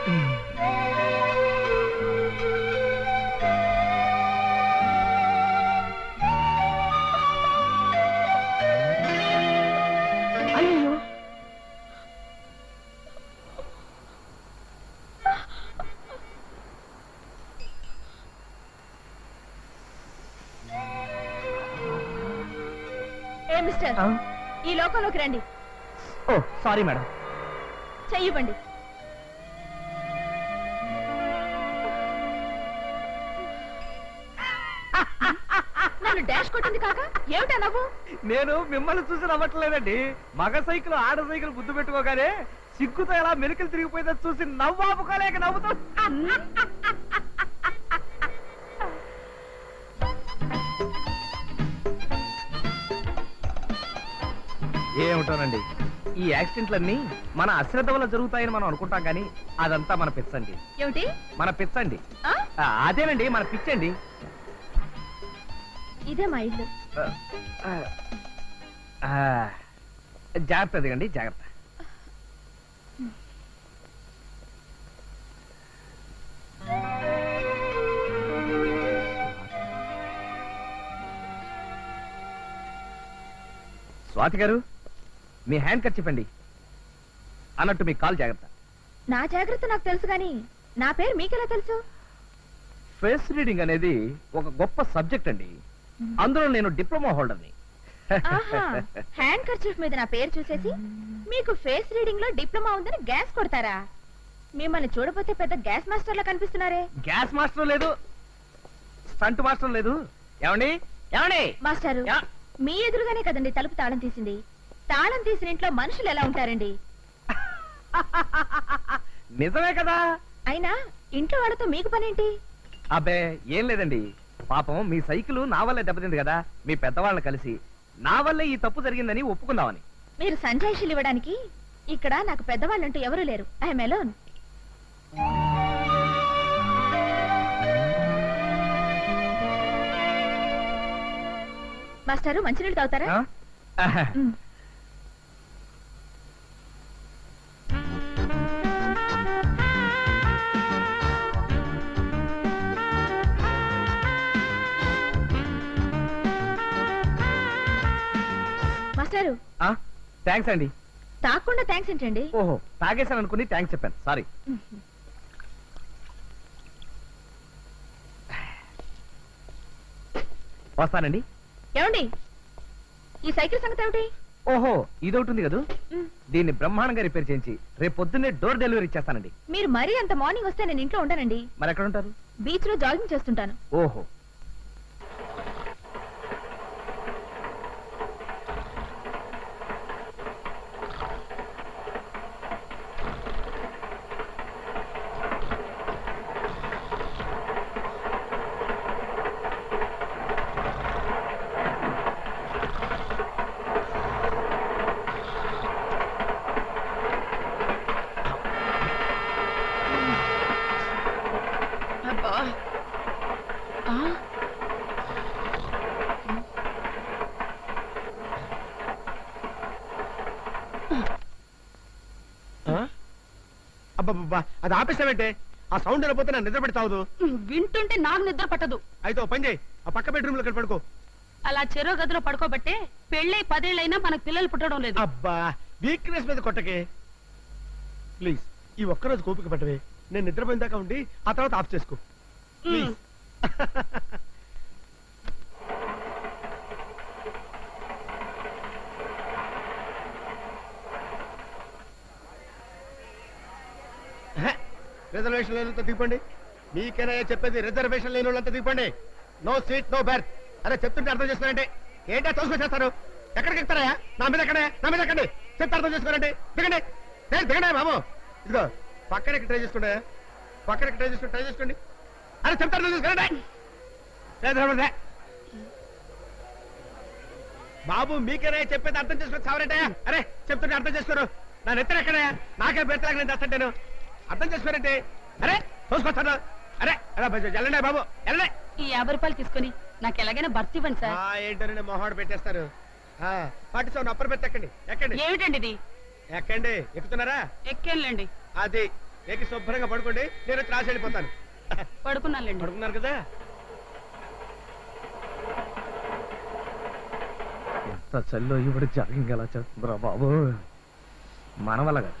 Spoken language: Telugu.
ఏ మిస్టర్? ఈ లోకంలోకి రండి. ఓ సారీ మేడం. చెయ్యివ్వండి డాష్ కొట్టింది కాక? ఏమిటా నవ్వు? నేను మిమ్మల్ని చూసి నవ్వట్లేదండి. మగ సైకిల్ ఆడ సైకిల్ గుద్దు పెట్టుకోగానే సిగ్గుతో ఎలా మెలికలు తిరిగిపోయిందో చూసి నవ్వు ఆపుకోలేక నవ్వుతూ ఏమిటోనండి? ఈ యాక్సిడెంట్లన్నీ మన అశ్రద్ధ వల్ల జరుగుతాయని మనం అనుకుంటాం కానీ అదంతా మన పిచ్చండి. ఏమిటి? మన పిచ్చండి. అదేనండి మన పిచ్చండి. ఇదే మా ఇల్లు. జాగ్రత్త దిగండి జాగ్రత్త. స్వాతి గారు మీ హ్యాండ్ కట్ చెప్పండి అన్నట్టు మీ కాల్ జాగ్రత్త. నా జాగ్రత్త నాకు తెలుసు గాని నా పేరు మీకెలా తెలుసు? ఫేస్ రీడింగ్ అనేది ఒక గొప్ప సబ్జెక్ట్ అండి. అందులో నేను డిప్లొమా హోల్డర్ని. హ్యాండ్ కర్చీఫ్ మీద నా పేరు చూసేసి మీకు ఫేస్ రీడింగ్లో డిప్లొమా ఉందని గ్యాస్ కొడతారా? మిమ్మల్ని చూడపోతే పెద్ద గ్యాస్ మాస్టర్ లా కనిపిస్తున్నారే. గ్యాస్ మాస్టర్ లేదు స్టంట్ మాస్టర్ లేదు. ఏమండి? ఏమండి? మాస్టారు యా. మీ ఎదురుగానే కదండి తలుపు తాళం తీసింది. తాళం తీసిన ఇంట్లో మనుషులు ఎలా ఉంటారండి? నిజమే కదా? అయినా ఇంట్లో వాళ్ళతో మీకు పనేంటి? అబ్బే ఏం లేదండి. పాపం మీ సైకిల్ నా వల్లే దెబ్బతింది కదా మీ పెద్దవాళ్ళని కలిసి. నా వల్లే ఈ తప్పు జరిగిందని ఒప్పుకుందామని. మీరు సంజాయిషులు ఇవ్వడానికి ఇక్కడ నాకు పెద్దవాళ్ళంటూ ఎవరూ లేరు. ఐఎమ్ ఎలోన్ మాస్టారు మంచినీళ్ళు తాగుతారా? మాస్టారు? థ్యాంక్స్ అండి. తాకుండా థ్యాంక్స్ ఏంటండి? ఓహో తాగేశాను అనుకుని థ్యాంక్స్ చెప్పాను. సారీ. వస్తానండి. ఏమండి? ఈ సైకిల్ సంగతి ఏమిటి? ఓహో ఇదొకటి ఉంది కదా. దీన్ని బ్రహ్మాండంగా రిపేర్ చేయించి రేపు పొద్దున్నే డోర్ డెలివరీ ఇచ్చేస్తానండి. మీరు మరీ అంత మార్నింగ్ వస్తే నేను ఇంట్లో ఉండనండి. మరి ఎక్కడ ఉంటారు? బీచ్లో జాగింగ్ చేస్తుంటాను. ఓహో. అబ్బా? అబ్బబ్బబ్బా అది ఆపేసావంటే? ఆ సౌండ్ వెళ్ళిపోతే నా నిద్ర పెడతావు వింటుంటే నాకు నిద్ర పట్టదు. అయితే పని చేయి ఆ పక్క బెడ్రూమ్లో పడుకో. అలా చెరో గదిలో పడుకోబట్టే పెళ్ళై పదేళ్ళైనా మనకు పిల్లలు పుట్టడం లేదు. అబ్బా వీక్నెస్ మీద కొట్టకే. ప్లీజ్ ఈ ఒక్కరోజు కోపిక పట్టవే. నేను నిద్రపోయిన దాకా ఉండి ఆ తర్వాత ఆఫ్ చేసుకో. ప్లీజ్ రిజర్వేషన్ లేనంత దిగండి మీకేనా చెప్పేది రిజర్వేషన్ లేని వాళ్ళంతా దిగండి నో సీట్ నో బెర్త్ అరే చెప్తుంటే అర్థం చేస్తున్నారంటే ఏంటో తోసుకొచ్చేస్తారు ఎక్కడికి ఎక్కుతారా నా మీద ఎక్కడే? నా మీద ఎక్కండి? చెప్తే అర్థం చేసుకోరండి దిగండి. నేను దిగండి బాబు. ఇదిగో. పక్కనకి ట్రై చేసుకోండి. పక్కనకి ట్రై చేసుకోండి ట్రై చేసుకోండి. అరే చెప్తే అర్థం చేసుకోరండి లేదు, బాబు మీకేనా చెప్పేది అర్థం చేసుకొని చావరంటే అరే చెప్తుంటే అర్థం చేసుకోరు. నా నెత్తర ఎక్కడే నాకే బెత్తలాగా నేను అర్థం చేసుకోరంటే? అరే తోసుకొస్తాను అరే అరే వెళ్ళండి బాబు వెళ్ళండి. ఈ యాభై రూపాయలు తీసుకుని నాకు ఎలాగైనా భర్తీ ఇవ్వండి సార్. ఏంటంటే మొహాడు పెట్టేస్తారు. పాటి సౌండ్ అప్పర్ బెత్ ఎక్కండి ఎక్కండి. ఏమిటండి ఇది? ఎక్కండి. ఎక్కుతున్నారా? ఎక్కేనులేండి. అది. ఎక్కి శుభ్రంగా పడుకోండి నేను వచ్చి రాసి వెళ్ళిపోతాను. పడుకున్నానులేండి. పడుకున్నారు కదా? ఎంత చల్లో ఇవిడ జాగింగ్ ఎలా చేస్తుందిరా బాబు? మన వల్ల కాదు.